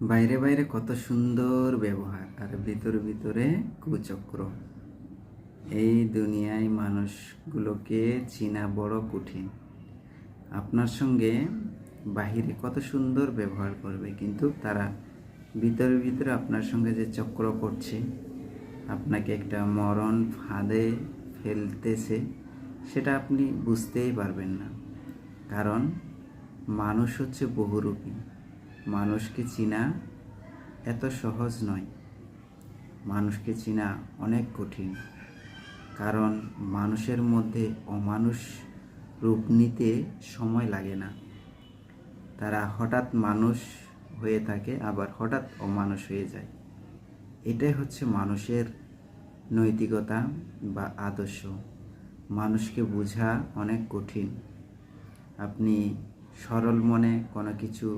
বাইরে বাইরে কত সুন্দর ব্যবহার, আর ভিতরে ভিতরে কুচক্র। এই দুনিয়ায় মানুষগুলোকে চেনা বড় কঠিন। আপনার সঙ্গে বাহিরে কত সুন্দর ব্যবহার করবে, কিন্তু তারা ভিতরে ভিতরে আপনার সঙ্গে যে চক্র করছে, আপনাকে একটা মরণ ফাঁদে ফেলতেছে, সেটা আপনি বুঝতেই পারবেন না। কারণ মানুষ হচ্ছে বহুরূপী। মানুষকে চিনা এত সহজ নয়। মানুষকে চিনা অনেক কঠিন, কারণ মানুষের মধ্যে অমানুষ রূপ নিতে সময় লাগে না। তারা হঠাৎ মানুষ হয়ে থাকে, আবার হঠাৎ অমানুষ হয়ে যায়। এটাই হচ্ছে মানুষের নৈতিকতা বা আদর্শ। মানুষকে বোঝা অনেক কঠিন। আপনি সরল মনে কোনো কিছু